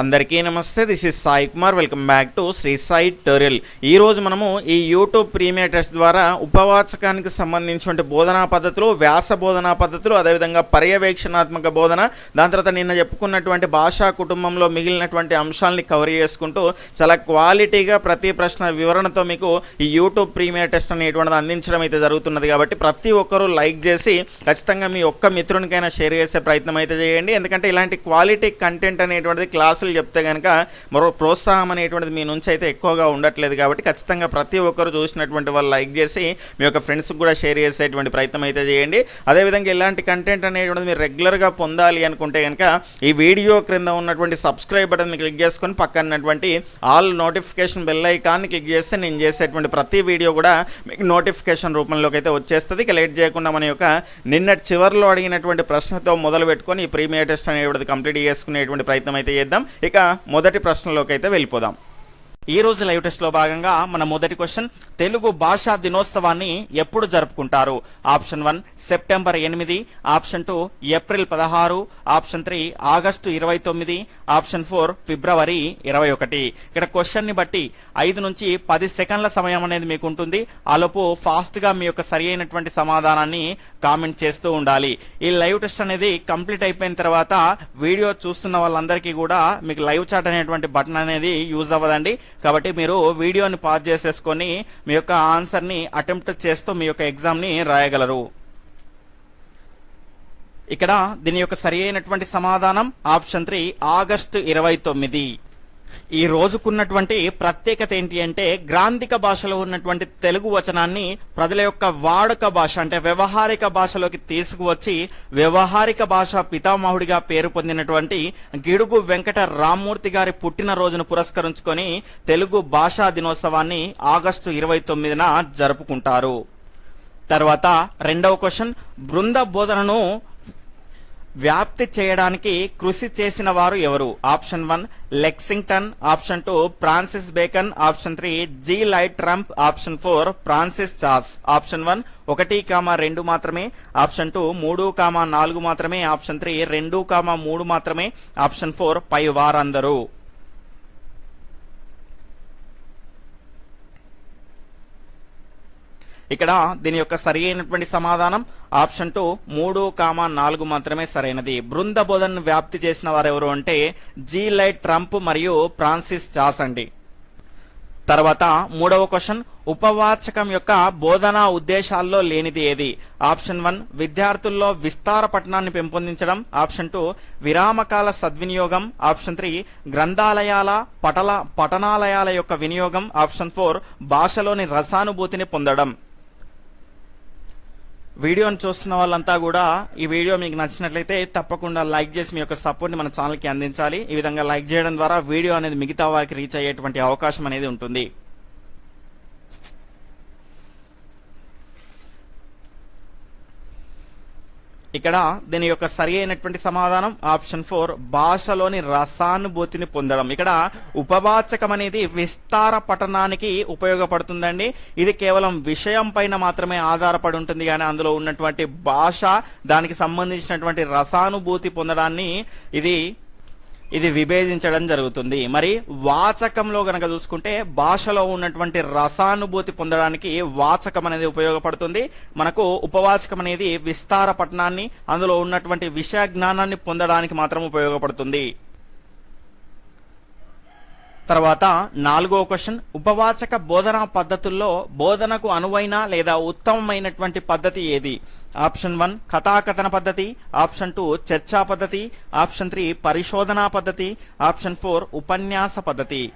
అందరికీ నమస్తే this is Sai Kumar. Welcome back to Sri Sai టోరియల్ ఈరోజు మనము ఈ యూట్యూబ్ ప్రీమియర్ టెస్ట్ ద్వారా ఉపవాచకానికి సంబంధించిన బోధనా పద్ధతులు వ్యాస బోధనా పద్ధతులు అదేవిధంగా పర్యవేక్షణాత్మక బోధన దాని తర్వాత నిన్న చెప్పుకున్నటువంటి భాషా కుటుంబంలో మిగిలినటువంటి అంశాలని కవర్ చేసుకుంటూ చాలా క్వాలిటీగా ప్రతి ప్రశ్న వివరణతో మీకు ఈ యూట్యూబ్ ప్రీమియర్ టెస్ట్ అనేటువంటిది అందించడం అయితే జరుగుతున్నది కాబట్టి ప్రతి ఒక్కరూ లైక్ చేసి ఖచ్చితంగా మీ ఒక్క మిత్రునికైనా షేర్ చేసే ప్రయత్నం అయితే చేయండి. ఎందుకంటే ఇలాంటి క్వాలిటీ కంటెంట్ అనేటువంటిది క్లాసులు చెప్తే కనుక మరో ప్రోత్సాహం అనేటువంటిది మీ నుంచి అయితే ఎక్కువగా ఉండట్లేదు కాబట్టి ఖచ్చితంగా ప్రతి ఒక్కరు చూసినటువంటి వాళ్ళు లైక్ చేసి మీ యొక్క ఫ్రెండ్స్కి కూడా షేర్ చేసేటువంటి ప్రయత్నం అయితే చేయండి. అదేవిధంగా ఇలాంటి కంటెంట్ అనేటువంటిది మీరు రెగ్యులర్గా పొందాలి అనుకుంటే కనుక ఈ వీడియో క్రింద ఉన్నటువంటి సబ్స్క్రైబ్ బటన్ క్లిక్ చేసుకొని పక్కనటువంటి ఆల్ నోటిఫికేషన్ బెల్ ఐకాన్ని క్లిక్ చేస్తే నేను చేసేటువంటి ప్రతి వీడియో కూడా మీకు నోటిఫికేషన్ రూపంలోకి అయితే వచ్చేస్తుంది. ఇక లేట్ చేయకుండా మన యొక్క నిన్న చివరిలో అడిగినటువంటి ప్రశ్నతో మొదలు పెట్టుకొని ఈ ప్రీమియర్ టెస్ట్ అనేటువంటిది కంప్లీట్ చేసుకునేటువంటి ప్రయత్నం అయితే చేద్దాం. ఇక మొదటి ప్రశ్నలోకి అయితే వెళ్ళిపోదాం. ఈ రోజు లైవ్ టెస్ట్లో భాగంగా మన మొదటి క్వశ్చన్ తెలుగు భాషా దినోత్సవాన్ని ఎప్పుడు జరుపుకుంటారు? ఆప్షన్ వన్ సెప్టెంబర్ ఎనిమిది. ఆప్షన్ టూ ఏప్రిల్ పదహారు. ఆప్షన్ త్రీ ఆగస్టు ఇరవై తొమ్మిది. ఆప్షన్ ఫోర్ ఫిబ్రవరి ఇరవై ఒకటి. ఇక్కడ క్వశ్చన్ని బట్టి ఐదు నుంచి పది సెకండ్ల సమయం అనేది మీకు ఉంటుంది. ఆలోపు ఫాస్ట్గా మీ యొక్క సరి అయినటువంటి సమాధానాన్ని కామెంట్ చేస్తూ ఉండాలి. ఈ లైవ్ టెస్ట్ అనేది కంప్లీట్ అయిపోయిన తర్వాత వీడియో చూస్తున్న వాళ్ళందరికీ కూడా మీకు లైవ్ చాట్ అనేటువంటి బటన్ అనేది యూజ్ అవ్వదండి. కాబట్టి మీరు వీడియోని పాజ్ చేసేసుకొని మీ యొక్క ఆన్సర్ని అటెంప్ట్ చేస్తూ మీ యొక్క ఎగ్జామ్ని రాయగలరు. ఇక్కడ దీని యొక్క సరి అయినటువంటి సమాధానం ఆప్షన్ త్రీ ఆగస్టు ఇరవై తొమ్మిది. ఈ రోజుకున్నటువంటి ప్రత్యేకత ఏంటి అంటే గ్రాంధిక భాషలో ఉన్నటువంటి తెలుగు వచనాన్ని ప్రజల యొక్క వాడుక భాష అంటే వ్యవహారిక భాషలోకి తీసుకువచ్చి వ్యవహారిక భాష పితామహుడిగా పేరు పొందినటువంటి గిడుగు వెంకట రామ్మూర్తి గారి పుట్టినరోజును పురస్కరించుకొని తెలుగు భాషా దినోత్సవాన్ని ఆగస్టు ఇరవై తొమ్మిదిన జరుపుకుంటారు. తర్వాత రెండవ క్వశ్చన్ బృంద బోధనను వ్యాప్తి చేయడానికి కృషి చేసిన వారు ఎవరు? Option one Lexington. Option two Francis Bacon. Option three G Light Trump. Option four Francis Chase. Option one ఒకటి కామా రెండు మాత్రమే. ఆప్షన్ టూ మూడు కామా నాలుగు మాత్రమే. ఆప్షన్ త్రీ రెండు కామా మూడు మాత్రమే. ఆప్షన్ ఫోర్ పై వారందరూ. ఇక్కడ దీని యొక్క సరి అయినటువంటి సమాధానం ఆప్షన్ టూ మూడు కామా నాలుగు మాత్రమే సరైనది. బృంద బోధనను వ్యాప్తి చేసిన వారు ఎవరు అంటే జీ లైట్ ట్రంప్ మరియు ఫ్రాన్సిస్ చాస్ అండి. తర్వాత మూడవ క్వశ్చన్ ఉపవాచకం యొక్క బోధనా ఉద్దేశాల్లో లేనిది ఏది? ఆప్షన్ వన్ విద్యార్థుల్లో విస్తార పఠనాన్ని పెంపొందించడం. ఆప్షన్ టూ విరామకాల సద్వినియోగం. ఆప్షన్ త్రీ గ్రంథాలయాల పటల పఠనాలయాల యొక్క వినియోగం. ఆప్షన్ ఫోర్ భాషలోని రసానుభూతిని పొందడం. వీడియోని చూస్తున్న వాళ్ళంతా కూడా ఈ వీడియో మీకు నచ్చినట్లయితే తప్పకుండా లైక్ చేసి మీ యొక్క సపోర్ట్ని మన ఛానల్కి అందించాలి. ఈ విధంగా లైక్ చేయడం ద్వారా వీడియో అనేది మిగతా వారికి రీచ్ అయ్యేటువంటి అవకాశం అనేది ఉంటుంది. ఇక్కడ దీని యొక్క సరి అయినటువంటి సమాధానం ఆప్షన్ ఫోర్ భాషలోని రసానుభూతిని పొందడం. ఇక్కడ ఉపవాచకం అనేది విస్తార పఠనానికి ఉపయోగపడుతుందండి. ఇది కేవలం విషయం పైన మాత్రమే ఆధారపడి ఉంటుంది కానీ అందులో ఉన్నటువంటి భాష దానికి సంబంధించినటువంటి రసానుభూతి పొందడాన్ని ఇది ఇది విభేదించడం జరుగుతుంది. మరి వాచకంలో గనక చూసుకుంటే భాషలో ఉన్నటువంటి రసానుభూతి పొందడానికి వాచకం అనేది ఉపయోగపడుతుంది. మనకు ఉపవాచకం అనేది విస్తార పట్టణాన్ని అందులో ఉన్నటువంటి విషయ జ్ఞానాన్ని పొందడానికి మాత్రం ఉపయోగపడుతుంది. తర్వాత నాలుగో క్వశ్చన్. ఉపవాచక బోధనా పద్ధతుల్లో బోధనకు అనువైన లేదా ఉత్తమమైనటువంటి పద్ధతి ఏది? ఆప్షన్ వన్ కథాకథన పద్ధతి ఆప్షన్ టూ చర్చా పద్ధతి ఆప్షన్ త్రీ పరిశోధనా పద్ధతి ఆప్షన్ ఫోర్ ఉపన్యాస పద్ధతి.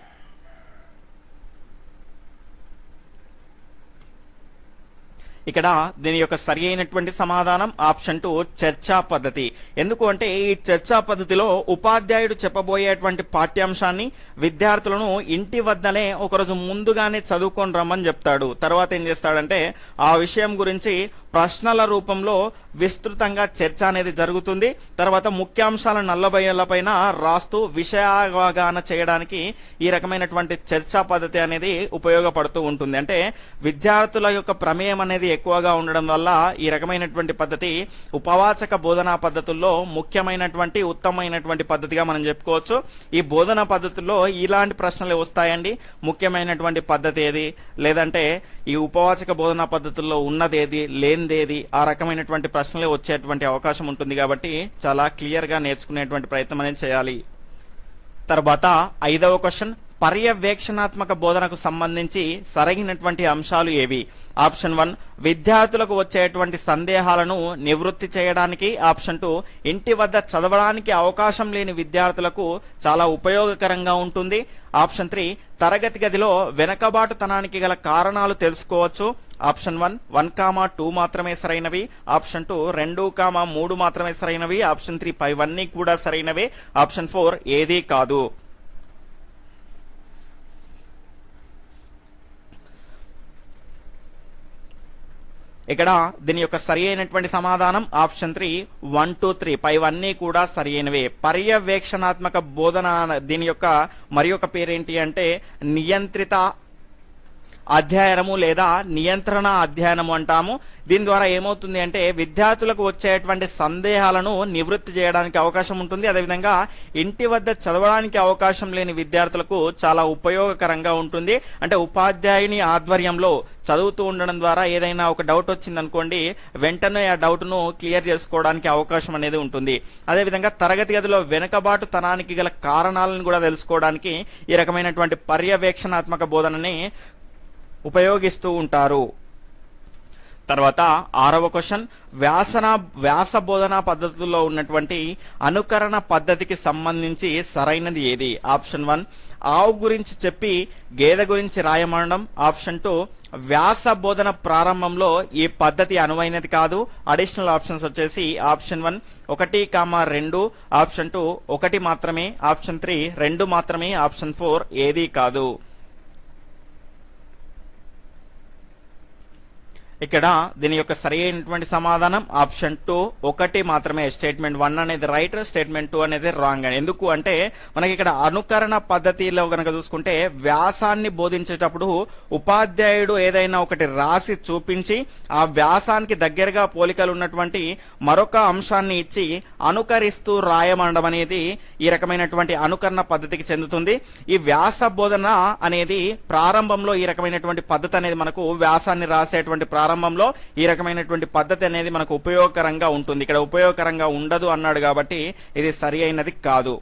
ఇక్కడ దీని యొక్క సరి అయినటువంటి సమాధానం ఆప్షన్ టూ చర్చా పద్ధతి. ఎందుకు అంటే ఈ చర్చా పద్ధతిలో ఉపాధ్యాయుడు చెప్పబోయేటువంటి పాఠ్యాంశాన్ని విద్యార్థులను ఇంటి వద్దనే ఒకరోజు ముందుగానే చదువుకొని రమ్మని చెప్తాడు. తర్వాత ఏం చేస్తాడంటే ఆ విషయం గురించి ప్రశ్నల రూపంలో విస్తృతంగా చర్చ అనేది జరుగుతుంది. తర్వాత ముఖ్యాంశాల నల్లబయ్యలపైన రాస్తూ విషయావగాహన చేయడానికి ఈ రకమైనటువంటి చర్చా పద్ధతి అనేది ఉపయోగపడుతూ ఉంటుంది. అంటే విద్యార్థుల యొక్క ప్రమేయం అనేది ఎక్కువగా ఉండడం వల్ల ఈ రకమైనటువంటి పద్ధతి ఉపవాచక బోధనా పద్ధతుల్లో ముఖ్యమైనటువంటి ఉత్తమమైనటువంటి పద్ధతిగా మనం చెప్పుకోవచ్చు. ఈ బోధనా పద్ధతుల్లో ఇలాంటి ప్రశ్నలు వస్తాయండి. ముఖ్యమైనటువంటి పద్ధతి ఏది? లేదంటే ఈ ఉపవాచక బోధనా పద్ధతుల్లో ఉన్నది ఏది? లేనిదేది ఆ రకమైనటువంటి ప్రశ్నలే వచ్చేటువంటి అవకాశం ఉంటుంది కాబట్టి చాలా క్లియర్గా నేర్చుకునేటువంటి ప్రయత్నం అనేది చేయాలి. తర్వాత ఐదవ క్వశ్చన్ పర్యవేక్షణాత్మక బోధనకు సంబంధించి సరైనటువంటి అంశాలు ఏవి? ఆప్షన్ వన్ విద్యార్థులకు వచ్చేటువంటి సందేహాలను నివృత్తి చేయడానికి. ఆప్షన్ టూ ఇంటి వద్ద చదవడానికి అవకాశం లేని విద్యార్థులకు చాలా ఉపయోగకరంగా ఉంటుంది. ఆప్షన్ త్రీ తరగతి గదిలో వెనకబాటుతనానికి గల కారణాలు తెలుసుకోవచ్చు. Option one one comma two మాత్రమే సరైనవి. ఆప్షన్ టూ రెండు కామా మూడు మాత్రమే సరైనవి. ఆప్షన్ త్రీ పైవన్నీ కూడా సరైనవి. ఆప్షన్ ఫోర్ ఏదీ కాదు. ఇక్కడ దీని యొక్క సరి అయినటువంటి సమాధానం option three one two three పైవన్నీ కూడా సరి అయినవే పర్యవేక్షణాత్మక బోధన దీని యొక్క మరి యొక్క పేరేంటి అంటే నియంత్రిత అధ్యయనము లేదా నియంత్రణ అధ్యయనము అంటాము. దీని ద్వారా ఏమవుతుంది అంటే విద్యార్థులకు వచ్చేటువంటి సందేహాలను నివృత్తి చేయడానికి అవకాశం ఉంటుంది. అదేవిధంగా ఇంటి వద్ద చదవడానికి అవకాశం లేని విద్యార్థులకు చాలా ఉపయోగకరంగా ఉంటుంది. అంటే ఉపాధ్యాయుని ఆధ్వర్యంలో చదువుతూ ఉండడం ద్వారా ఏదైనా ఒక డౌట్ వచ్చిందనుకోండి వెంటనే ఆ డౌట్ను క్లియర్ చేసుకోవడానికి అవకాశం అనేది ఉంటుంది. అదేవిధంగా తరగతి గదిలో వెనుకబాటు తనానికి గల కారణాలను కూడా తెలుసుకోవడానికి ఈ రకమైనటువంటి పర్యవేక్షణాత్మక బోధనని ఉపయోగిస్తూ ఉంటారు. తర్వాత ఆరవ క్వశ్చన్ వ్యాసన వ్యాస బోధనా పద్ధతుల్లో ఉన్నటువంటి అనుకరణ పద్ధతికి సంబంధించి సరైనది ఏది? ఆప్షన్ వన్ ఆవు గురించి చెప్పి గేదె గురించి రాయమనడం ఆప్షన్ టూ వ్యాస బోధన ప్రారంభంలో ఈ పద్ధతి అనువైనది కాదు. అడిషనల్ ఆప్షన్స్ వచ్చేసి ఆప్షన్ వన్ ఒకటి కామా రెండు. ఆప్షన్ టూ ఒకటి మాత్రమే. ఆప్షన్ త్రీ రెండు మాత్రమే. ఆప్షన్ ఫోర్ ఏదీ కాదు. ఇక్కడ దీని యొక్క సరి అయినటువంటి సమాధానం ఆప్షన్ టూ. ఒకటి మాత్రమే స్టేట్మెంట్ వన్ అనేది రైట్ స్టేట్మెంట్ టూ అనేది రాంగ్ అని. ఎందుకు అంటే మనకి ఇక్కడ అనుకరణ పద్ధతిలో కనుక చూసుకుంటే వ్యాసాన్ని బోధించేటప్పుడు ఉపాధ్యాయుడు ఏదైనా ఒకటి రాసి చూపించి ఆ వ్యాసానికి దగ్గరగా పోలికలు ఉన్నటువంటి మరొక అంశాన్ని ఇచ్చి అనుకరిస్తూ రాయమనడం అనేది ఈ రకమైనటువంటి అనుకరణ పద్ధతికి చెందుతుంది. ఈ వ్యాస బోధన అనేది ప్రారంభంలో ఈ రకమైనటువంటి పద్ధతి అనేది మనకు వ్యాసాన్ని రాసేటువంటి ప్రారంభంలో ఈ రకమైనటువంటి పద్ధతి అనేది మనకు ఉపయోగకరంగా ఉంటుంది. ఇక్కడ ఉపయోగకరంగా ఉండదు అన్నాడు కాబట్టి ఇది సరి అయినది కాదు.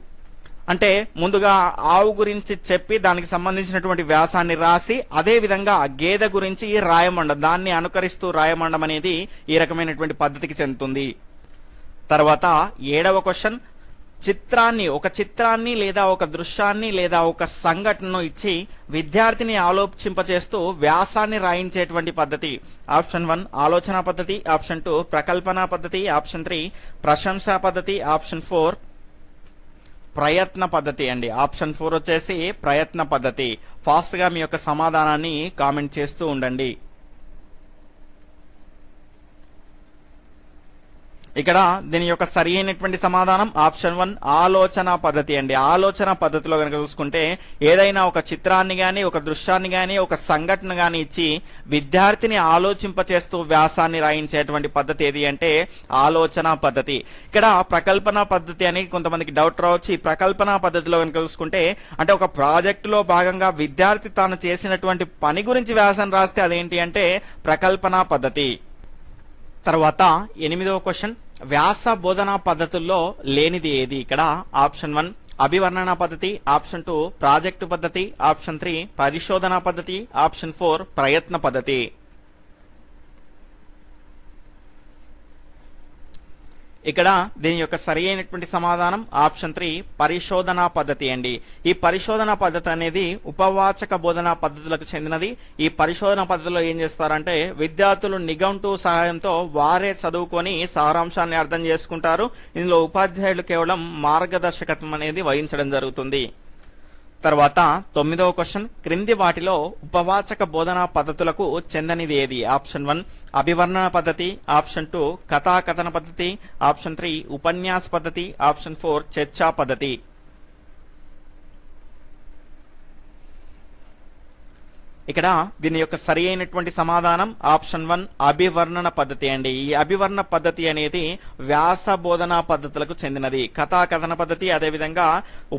అంటే ముందుగా ఆవు గురించి చెప్పి దానికి సంబంధించినటువంటి వ్యాసాన్ని రాసి అదే విధంగా ఆ గేదె గురించి రాయమండం దాన్ని అనుకరిస్తూ రాయమండం అనేది ఈ రకమైనటువంటి పద్ధతికి చెందుతుంది. తర్వాత ఏడవ క్వశ్చన్ చిత్రాన్ని ఒక చిత్రాన్ని లేదా ఒక దృశ్యాన్ని లేదా ఒక సంఘటనను ఇచ్చి విద్యార్థిని ఆలోచింపచేస్తూ వ్యాసాన్ని రాయించేటువంటి పద్ధతి. ఆప్షన్ వన్ ఆలోచన పద్ధతి. ఆప్షన్ టూ ప్రకల్పన పద్ధతి. ఆప్షన్ త్రీ ప్రశంసా పద్ధతి. ఆప్షన్ ఫోర్ ప్రయత్న పద్ధతి అండి. ఆప్షన్ ఫోర్ వచ్చేసి ప్రయత్న పద్ధతి. ఫాస్ట్గా మీ యొక్క సమాధానాన్ని కామెంట్ చేస్తూ ఉండండి. ఇక్కడ దీని యొక్క సరి అయినటువంటి సమాధానం ఆప్షన్ వన్ ఆలోచన పద్ధతి అండి. ఆలోచన పద్ధతిలో కనుక చూసుకుంటే ఏదైనా ఒక చిత్రాన్ని గాని ఒక దృశ్యాన్ని గాని ఒక సంఘటన గాని ఇచ్చి విద్యార్థిని ఆలోచింపచేస్తూ వ్యాసాన్ని రాయించేటువంటి పద్ధతి ఏది అంటే ఆలోచన పద్ధతి. ఇక్కడ ప్రకల్పన పద్ధతి అని కొంతమందికి డౌట్ రావచ్చు. ఈ ప్రకల్పన పద్ధతిలో కనుక చూసుకుంటే అంటే ఒక ప్రాజెక్టులో భాగంగా విద్యార్థి తాను చేసినటువంటి పని గురించి వ్యాసం రాస్తే అదేంటి అంటే ప్రకల్పన పద్ధతి. తర్వాత ఎనిమిదవ క్వశ్చన్. వ్యాస బోధనా పద్ధతుల్లో లేనిది ఏది? ఇక్కడ ఆప్షన్ వన్ అభివర్ణన పద్ధతి ఆప్షన్ టూ ప్రాజెక్టు పద్ధతి ఆప్షన్ త్రీ పరిశోధన పద్ధతి ఆప్షన్ ఫోర్ ప్రయత్న పద్ధతి. ఇక్కడ దీని యొక్క సరి అయినటువంటి సమాధానం ఆప్షన్ త్రీ పరిశోధనా పద్ధతి అండి. ఈ పరిశోధన పద్ధతి అనేది ఉపవాచక బోధనా పద్ధతులకు చెందినది. ఈ పరిశోధన పద్ధతిలో ఏం చేస్తారంటే విద్యార్థులు నిఘంటు సహాయంతో వారే చదువుకొని సారాంశాన్ని అర్థం చేసుకుంటారు. ఇందులో ఉపాధ్యాయులు కేవలం మార్గదర్శకత్వం అనేది వహించడం జరుగుతుంది. తర్వాత తొమ్మిదవ క్వశ్చన్. క్రింది వాటిలో ఉపవాచక బోధనా పద్ధతులకు చెందనిది ఏది? ఆప్షన్ వన్ అభివర్ణన పద్ధతి. ఆప్షన్ టూ కథాకథన పద్ధతి. ఆప్షన్ త్రీ ఉపన్యాస పద్ధతి. ఆప్షన్ ఫోర్ చర్చా పద్ధతి. ఇక్కడ దీని యొక్క సరి అయినటువంటి సమాధానం ఆప్షన్ వన్ అభివర్ణన పద్ధతి అండి. ఈ అభివర్ణ పద్ధతి అనేది వ్యాస బోధనా పద్ధతులకు చెందినది. కథా కథన పద్ధతి అదేవిధంగా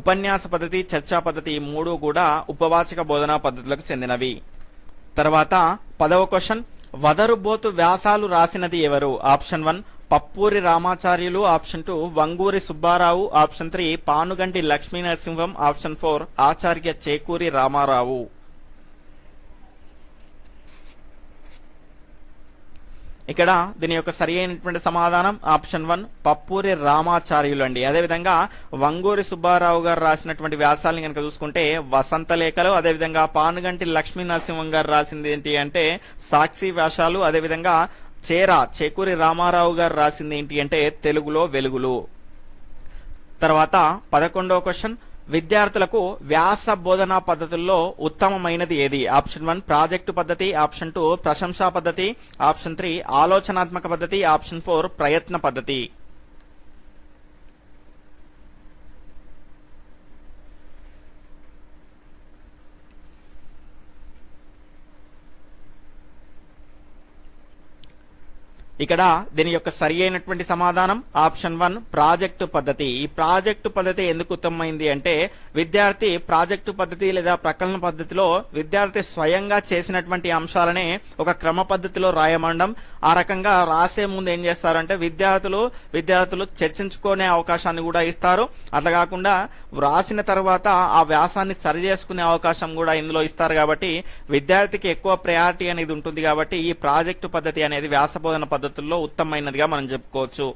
ఉపన్యాస పద్ధతి చర్చా పద్ధతి మూడు కూడా ఉపవాచక బోధనా పద్ధతులకు చెందినవి. తర్వాత పదవ క్వశ్చన్ వదరుబోతు వ్యాసాలు రాసినది ఎవరు? Option one Pappuri Ramacharyulu option two Vanguri Subbarao option three Panuganti Lakshmi Narasimham option four Acharya Chekuri Ramarao. ఇక్కడ దీని యొక్క సరి అయినటువంటి సమాధానం ఆప్షన్ వన్ పప్పూరి రామాచార్యులు అండి అదేవిధంగా వంగూరి సుబ్బారావు గారు రాసినటువంటి వ్యాసాలను కనుక చూసుకుంటే వసంత లేఖలు అదేవిధంగా పానుగంటి లక్ష్మీ నరసింహం గారు రాసింది ఏంటి అంటే సాక్షి వ్యాసాలు అదేవిధంగా చేరా చేకూరి రామారావు గారు రాసింది ఏంటి అంటే తెలుగులో వెలుగులు. తర్వాత పదకొండవ క్వశ్చన్ విద్యార్థులకు వ్యాస బోధనా పద్ధతుల్లో ఉత్తమమైనది ఏది? ఆప్షన్ వన్ ప్రాజెక్టు పద్ధతి. ఆప్షన్ టూ ప్రశంసా పద్ధతి. ఆప్షన్ త్రీ ఆలోచనాత్మక పద్ధతి. ఆప్షన్ ఫోర్ ప్రయత్న పద్ధతి. ఇక్కడ దీని యొక్క సరి అయినటువంటి సమాధానం ఆప్షన్ వన్ ప్రాజెక్టు పద్ధతి. ఈ ప్రాజెక్టు పద్ధతి ఎందుకు ఉత్తమమైంది అంటే విద్యార్థి ప్రాజెక్టు పద్ధతి లేదా ప్రకలన పద్ధతిలో విద్యార్థి స్వయంగా చేసినటువంటి అంశాలనే ఒక క్రమ పద్ధతిలో రాయమండం. ఆ రకంగా రాసే ముందు ఏం చేస్తారంటే విద్యార్థులు విద్యార్థులు చర్చించుకునే అవకాశాన్ని కూడా ఇస్తారు. అట్లా కాకుండా వ్రాసిన తర్వాత ఆ వ్యాసాన్ని సరి చేసుకునే అవకాశం కూడా ఇందులో ఇస్తారు కాబట్టి విద్యార్థికి ఎక్కువ ప్రయారిటీ అనేది ఉంటుంది కాబట్టి ఈ ప్రాజెక్టు పద్ధతి అనేది వ్యాసబోధన పద్ధతి పద్ధతుల్లో ఉత్తమమైనదిగా మనం చెప్పుకోవచ్చు.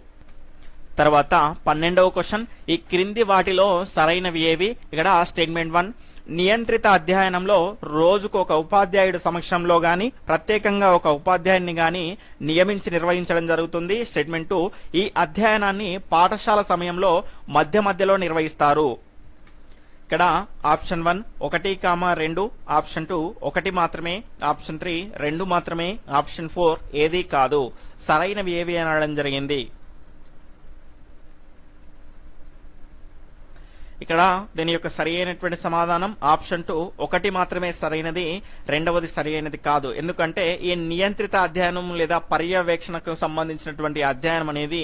తర్వాత పన్నెండవ క్వశ్చన్. ఈ క్రింది వాటిలో సరైనవి ఏవి? ఇక్కడ స్టేట్మెంట్ వన్. నియంత్రిత అధ్యయనంలో రోజుకు ఒక ఉపాధ్యాయుడు సమక్షంలో గాని ప్రత్యేకంగా ఒక ఉపాధ్యాయుని గాని నియమించి నిర్వహించడం జరుగుతుంది. Statement two. ఈ అధ్యయనాన్ని పాఠశాల సమయంలో మధ్య మధ్యలో నిర్వహిస్తారు. ఇక్కడ ఆప్షన్ వన్ ఒకటి కామా రెండు ఆప్షన్ టూ ఒకటి మాత్రమే ఆప్షన్ త్రీ రెండు మాత్రమే ఆప్షన్ ఫోర్ ఏది కాదు. సరైనవి ఏవి అనడం జరిగింది. ఇక్కడ దీని యొక్క సరి అయినటువంటి సమాధానం ఆప్షన్ టూ. ఒకటి మాత్రమే సరైనది రెండవది సరి అయినది కాదు. ఎందుకంటే ఈ నియంత్రిత అధ్యయనం లేదా పర్యవేక్షణకు సంబంధించినటువంటి అధ్యయనం అనేది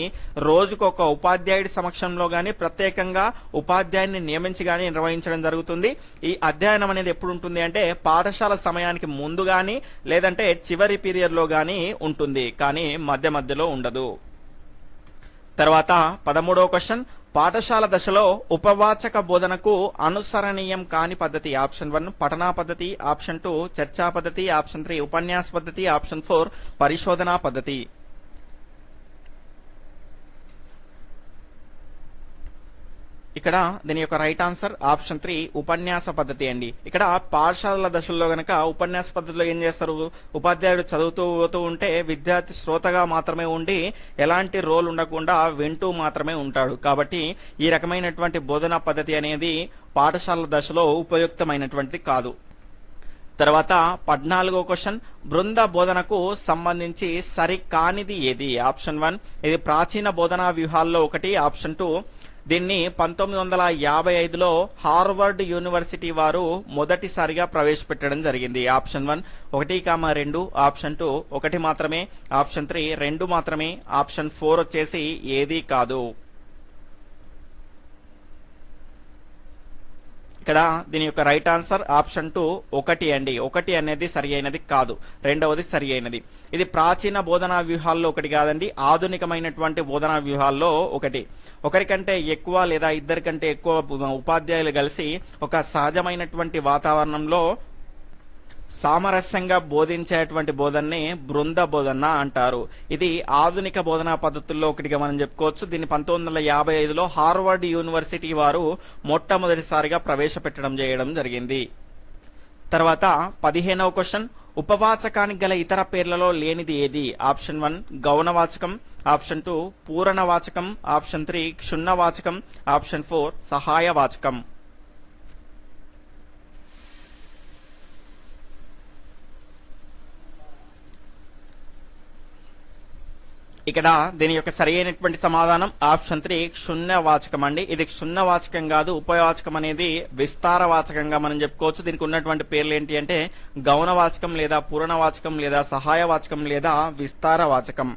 రోజుకు ఒక ఉపాధ్యాయుడి సమక్షంలో గాని ప్రత్యేకంగా ఉపాధ్యాయుని నియమించి గాని నిర్వహించడం జరుగుతుంది. ఈ అధ్యయనం అనేది ఎప్పుడు ఉంటుంది అంటే పాఠశాల సమయానికి ముందు గాని లేదంటే చివరి పీరియడ్లో కానీ గాని ఉంటుంది. కానీ మధ్య మధ్యలో ఉండదు. తర్వాత పదమూడవ క్వశ్చన్. పాఠశాల దశలో ఉపవాచక బోధనకు అనుసరణీయం కాని పద్ధతి ఆప్షన్ వన్ పఠనా పద్ధతి ఆప్షన్ టూ చర్చా పద్ధతి ఆప్షన్ త్రీ ఉపన్యాస పద్ధతి ఆప్షన్ ఫోర్ పరిశోధనా పద్ధతి. ఇక్కడ దీని యొక్క రైట్ ఆన్సర్ ఆప్షన్ త్రీ ఉపన్యాస పద్ధతి అండి. ఇక్కడ పాఠశాలల దశల్లో గనక ఉపన్యాస పద్ధతిలో ఏం చేస్తారు? ఉపాధ్యాయుడు చదువుతూ పోతూ ఉంటే విద్యార్థి శ్రోతగా మాత్రమే ఉండి ఎలాంటి రోల్ ఉండకుండా వింటూ మాత్రమే ఉంటాడు. కాబట్టి ఈ రకమైనటువంటి బోధనా పద్ధతి అనేది పాఠశాల దశలో ఉపయుక్తమైనటువంటిది కాదు. తర్వాత పద్నాలుగో క్వశ్చన్ బృంద బోధనకు సంబంధించి సరికానిది ఏది? ఆప్షన్ వన్ ఇది ప్రాచీన బోధనా వ్యూహాల్లో ఒకటి. ఆప్షన్ టూ దీన్ని పంతొమ్మిది వందల యాభై ఐదులో హార్వర్డ్ యూనివర్సిటీ వారు మొదటిసారిగా ప్రవేశపెట్టడం జరిగింది. ఆప్షన్ వన్ ఒకటి కామ రెండు ఆప్షన్ టూ ఒకటి మాత్రమే ఆప్షన్ త్రీ రెండు మాత్రమే ఆప్షన్ ఫోర్ వచ్చేసి ఏదీ కాదు. ఇక్కడ దీని యొక్క రైట్ ఆన్సర్ ఆప్షన్ టూ ఒకటి అండి. ఒకటి అనేది సరి అయినది కాదు. రెండవది సరి అయినది. ఇది ప్రాచీన బోధనా వ్యూహాల్లో ఒకటి కాదండి. ఆధునికమైనటువంటి బోధనా వ్యూహాల్లో ఒకటి. ఒకరికంటే ఎక్కువ లేదా ఇద్దరికంటే ఎక్కువ ఉపాధ్యాయులు కలిసి ఒక సహజమైనటువంటి వాతావరణంలో సామరస్యంగా బోధించేటువంటి బోధనని బృంద బోధన అంటారు. ఇది ఆధునిక బోధనా పద్ధతుల్లో ఒకటిగా మనం చెప్పుకోవచ్చు. దీన్ని పంతొమ్మిది వందల యాభై ఐదులో హార్వర్డ్ యూనివర్సిటీ వారు మొట్టమొదటిసారిగా ప్రవేశపెట్టడం చేయడం జరిగింది. తర్వాత పదిహేనవ క్వశ్చన్ ఉపవాచకానికి గల ఇతర పేర్లలో లేనిది ఏది? ఆప్షన్ వన్ గౌణవాచకం. ఆప్షన్ టూ పూరణవాచకం. ఆప్షన్ త్రీ క్షుణ్ణవాచకం. ఆప్షన్ ఫోర్ సహాయవాచకం. ఇక్కడ దీని యొక్క సరైనటువంటి సమాధానం ఆప్షన్ త్రీ క్షుణ్యవాచకం అండి ఇది క్షుణ్యవాచకం కాదు ఉపవాచకం అనేది విస్తారవాచకంగా మనం చెప్పుకోవచ్చు. దీనికి ఉన్నటువంటి పేర్లు ఏంటి అంటే గౌనవాచకం లేదా పూర్ణవాచకం లేదా సహాయవాచకం లేదా విస్తారవాచకం.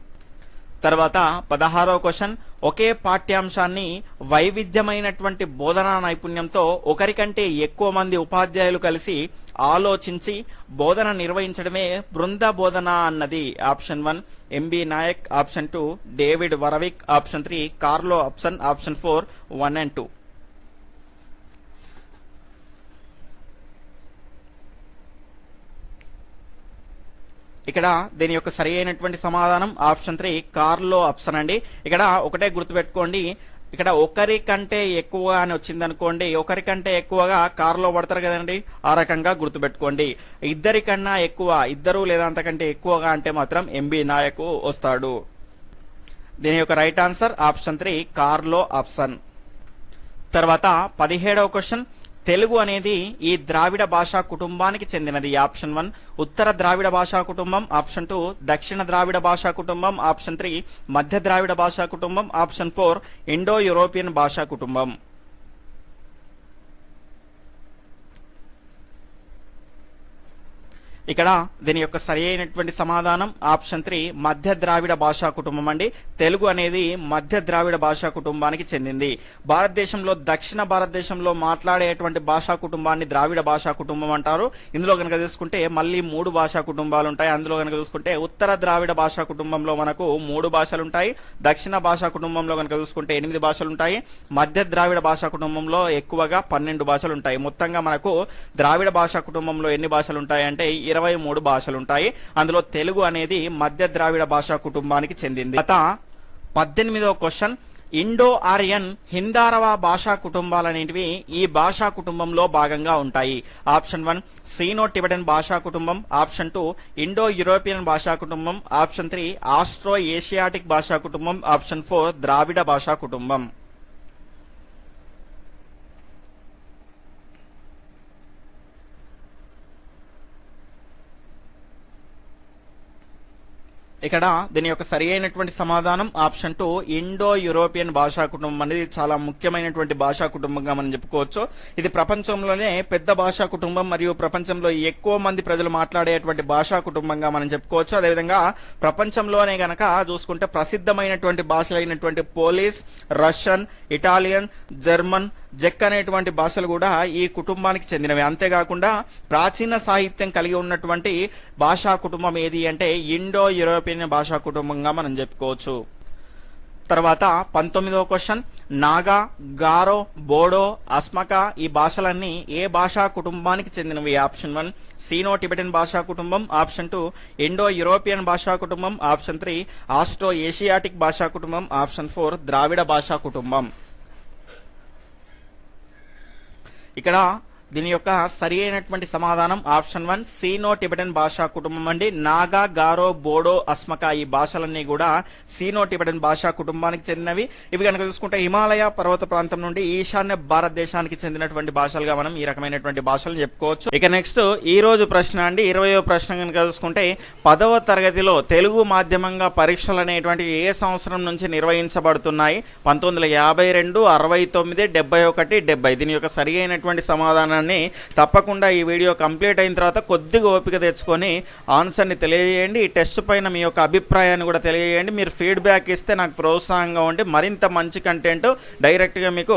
తర్వాత పదహారో క్వశ్చన్ ఒకే పాఠ్యాంశాన్ని వైవిధ్యమైనటువంటి బోధనా నైపుణ్యంతో ఒకరికంటే ఎక్కువ మంది ఉపాధ్యాయులు కలిసి ఆలోచించి బోధన నిర్వహించడమే బృంద బోధన అన్నది. Option one MB Nayak option two David వరవిక్ option three Carlo option option four one and two. ఇక్కడ దీని యొక్క సరి అయినటువంటి సమాధానం. ఆప్షన్ త్రీ కార్లో ఆప్షన్ అండి. ఇక్కడ ఒకటే గుర్తుపెట్టుకోండి. ఇక్కడ ఒకరి కంటే ఎక్కువ అని వచ్చింది అనుకోండి ఒకరి కంటే ఎక్కువగా కారులో పడతారు కదండి ఆ రకంగా గుర్తుపెట్టుకోండి. ఇద్దరి కన్నా ఎక్కువ ఇద్దరు లేదా అంతకంటే ఎక్కువగా అంటే మాత్రం ఎంబీ నాయకు వస్తాడు. దీని యొక్క right answer option three Carlo option. తర్వాత పదిహేడవ క్వశ్చన్ తెలుగు అనేది ఈ ద్రావిడ భాషా కుటుంబానికి చెందినది. ఆప్షన్ వన్ ఉత్తర ద్రావిడ భాషా కుటుంబం. ఆప్షన్ టూ దక్షిణ ద్రావిడ భాషా కుటుంబం. ఆప్షన్ త్రీ మధ్య ద్రావిడ భాషా కుటుంబం. ఆప్షన్ ఫోర్ ఇండో యూరోపియన్ భాషా కుటుంబం. ఇక్కడ దీని యొక్క సరి అయినటువంటి సమాధానం ఆప్షన్ త్రీ మధ్య ద్రావిడ భాషా కుటుంబం అండి. తెలుగు అనేది మధ్య ద్రావిడ భాషా కుటుంబానికి చెందింది. భారతదేశంలో దక్షిణ భారతదేశంలో మాట్లాడేటువంటి భాషా కుటుంబాన్ని ద్రావిడ భాషా కుటుంబం అంటారు. ఇందులో కనుక చూసుకుంటే మళ్ళీ మూడు భాషా కుటుంబాలు ఉంటాయి. అందులో కనుక చూసుకుంటే ఉత్తర ద్రావిడ భాషా కుటుంబంలో మనకు మూడు భాషలు ఉంటాయి. దక్షిణ భాషా కుటుంబంలో కనుక చూసుకుంటే ఎనిమిది భాషలు ఉంటాయి. మధ్య ద్రావిడ భాషా కుటుంబంలో ఎక్కువగా పన్నెండు భాషలు ఉంటాయి. మొత్తంగా మనకు ద్రావిడ భాషా కుటుంబంలో ఎన్ని భాషలు ఉంటాయి అంటే ఇరవై మూడు భాషలు ఉంటాయి అందులో తెలుగు అనేది మధ్య ద్రావిడ భాషా కుటుంబానికి చెందింది. గత పద్దెనిమిదవ క్వశ్చన్. ఇండో ఆర్యన్ హిందారవ భాషా కుటుంబాలనేటివి ఈ భాషా కుటుంబంలో భాగంగా ఉంటాయి. ఆప్షన్ వన్ సీనో టిబెటన్ భాషా కుటుంబం. ఆప్షన్ టూ ఇండో యూరోపియన్ భాషా కుటుంబం. ఆప్షన్ త్రీ ఆస్ట్రో ఏషియాటిక్ భాషా కుటుంబం. ఆప్షన్ ఫోర్ ద్రావిడ భాషా కుటుంబం. ఇక్కడ దీని యొక్క సరి అయినటువంటి సమాధానం ఆప్షన్ టూ ఇండో యూరోపియన్ భాషా కుటుంబం అనేది చాలా ముఖ్యమైనటువంటి భాషా కుటుంబంగా మనం చెప్పుకోవచ్చు. ఇది ప్రపంచంలోనే పెద్ద భాషా కుటుంబం మరియు ప్రపంచంలో ఎక్కువ మంది ప్రజలు మాట్లాడేటువంటి భాషా కుటుంబంగా మనం చెప్పుకోవచ్చు. అదేవిధంగా ప్రపంచంలోనే గనక చూసుకుంటే ప్రసిద్ధమైనటువంటి భాషలైనటువంటి పోలీస్ రష్యన్ ఇటాలియన్ జర్మన్ జెక్ అనేటువంటి భాషలు కూడా ఈ కుటుంబానికి చెందినవి. అంతేకాకుండా ప్రాచీన సాహిత్యం కలిగి ఉన్నటువంటి భాషా కుటుంబం ఏది అంటే ఇండో యూరోపియన్ భాషా కుటుంబంగా మనం చెప్పుకోవచ్చు. తర్వాత పంతొమ్మిదవ క్వశ్చన్ నాగా గారో బోడో అస్మక ఈ భాషలన్నీ ఏ భాషా కుటుంబానికి చెందినవి? ఆప్షన్ వన్ సీనో టిబెటన్ భాషా కుటుంబం. ఆప్షన్ టూ ఇండో యూరోపియన్ భాషా కుటుంబం. ఆప్షన్ త్రీ ఆస్ట్రో ఏషియాటిక్ భాషా కుటుంబం. ఆప్షన్ ఫోర్ ద్రావిడ భాషా కుటుంబం. ఇక్కడ దీని యొక్క సరి అయినటువంటి సమాధానం ఆప్షన్ వన్ సీనో టిబెటన్ భాషా కుటుంబం అండి. నాగా గారో బోడో అస్మక ఈ భాషలన్నీ కూడా సీనో టిబెటన్ భాషా కుటుంబానికి చెందినవి. ఇవి కనుక చూసుకుంటే హిమాలయ పర్వత ప్రాంతం నుండి ఈశాన్య భారతదేశానికి చెందినటువంటి భాషలుగా మనం ఈ రకమైనటువంటి భాషలు చెప్పుకోవచ్చు. ఇక నెక్స్ట్ ఈ రోజు ప్రశ్న అండి. ఇరవయో ప్రశ్న కనుక చూసుకుంటే పదవ తరగతిలో తెలుగు మాధ్యమంగా పరీక్షలు అనేటువంటి ఏ సంవత్సరం నుంచి నిర్వహించబడుతున్నాయి? పంతొమ్మిది వందల యాభై రెండు అరవై తొమ్మిది డెబ్బై ఒకటి డెబ్బై. దీని యొక్క సరి అయినటువంటి సమాధానం సమాధానాన్ని తప్పకుండా ఈ వీడియో కంప్లీట్ అయిన తర్వాత కొద్దిగా ఓపిక తెచ్చుకొని ఆన్సర్ని తెలియజేయండి. ఈ టెస్ట్ పైన మీ యొక్క అభిప్రాయాన్ని కూడా తెలియజేయండి. మీరు ఫీడ్బ్యాక్ ఇస్తే నాకు ప్రోత్సాహంగా ఉండి మరింత మంచి కంటెంట్ డైరెక్ట్గా మీకు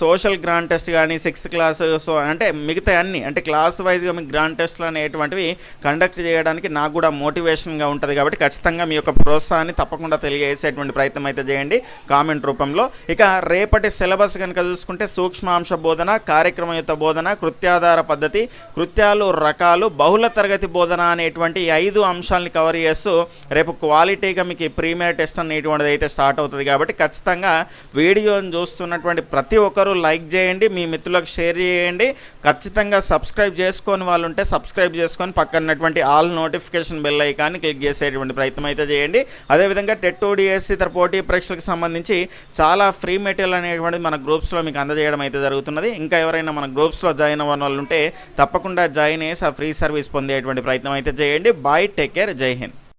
సోషల్ గ్రాండ్ టెస్ట్ కానీ సిక్స్త్ క్లాస్ సో అంటే మిగతా అన్ని అంటే క్లాస్ వైజ్గా మీకు గ్రాండ్ టెస్ట్లు అనేటువంటివి కండక్ట్ చేయడానికి నాకు కూడా మోటివేషన్గా ఉంటుంది కాబట్టి ఖచ్చితంగా మీ యొక్క ప్రోత్సాహాన్ని తప్పకుండా తెలియజేసేటువంటి ప్రయత్నం అయితే చేయండి కామెంట్ రూపంలో. ఇక రేపటి సిలబస్ కనుక చూసుకుంటే సూక్ష్మాంశ బోధన కార్యక్రమయుత బోధన కృత్యాధార పద్ధతి కృత్యాలు రకాలు బహుళ తరగతి బోధన అనేటువంటి ఐదు అంశాలని కవర్ చేస్తూ రేపు క్వాలిటీగా మీకు ప్రీమియర్ టెస్ట్ అనేటువంటిది అయితే స్టార్ట్ అవుతుంది కాబట్టి ఖచ్చితంగా వీడియోని చూస్తున్నటువంటి ప్రతి ఒక్కరూ లైక్ చేయండి మీ మిత్రులకు షేర్ చేయండి. ఖచ్చితంగా సబ్స్క్రైబ్ చేసుకొని వాళ్ళు ఉంటే సబ్స్క్రైబ్ చేసుకొని పక్కనటువంటి ఆల్ నోటిఫికేషన్ బెల్ ఐకాన్ని క్లిక్ చేసేటువంటి ప్రయత్నం అయితే చేయండి. అదేవిధంగా టెట్ డిఎస్సి ఇతర పోటీ పరీక్షలకు సంబంధించి చాలా ఫ్రీ మెటీరియల్ అనేటువంటిది మన గ్రూప్స్లో మీకు అందజేయడం అయితే జరుగుతున్నది. ఇంకా ఎవరైనా మన గ్రూప్స్లో జాయిన్ అవ్వని వాళ్ళు ఉంటే తప్పకుండా జాయిన్ చేసి ఆ ఫ్రీ సర్వీస్ పొందేటువంటి ప్రయత్నం అయితే చేయండి. బాయ్ టేక్ కేర్ జై హింద్.